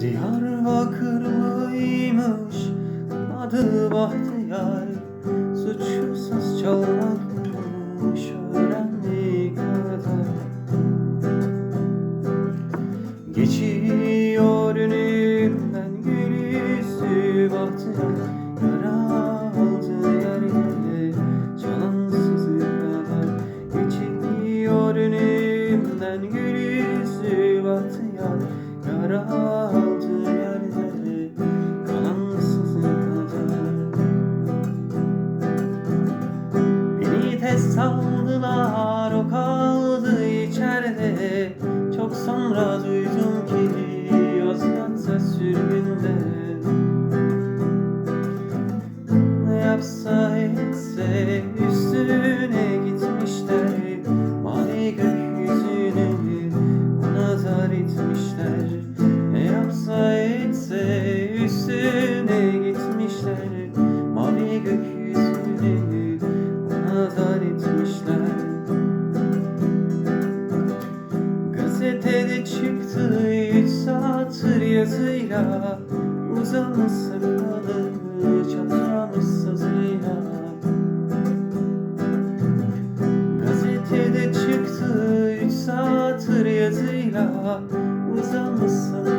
Diyarbakırlıymış adı Bahtiyar. Suçsuz çalmakmış öğrendiği kadar. Geçiyor önümden gül yüzlü Bahtiyar. Yara aldı yer yere canansızı kadar Geçiyor önümden gül yüzlü Bahtiyar. Yara Beni test aldılar o kaldı içeride. Çok sonra duydum ki Yozgat'ta sürgünde. Ne yapsa yazıyla Uzamış sakalı çatlamış sazıyla Gazetede çıktı üç satır yazıyla Uzamış sakalı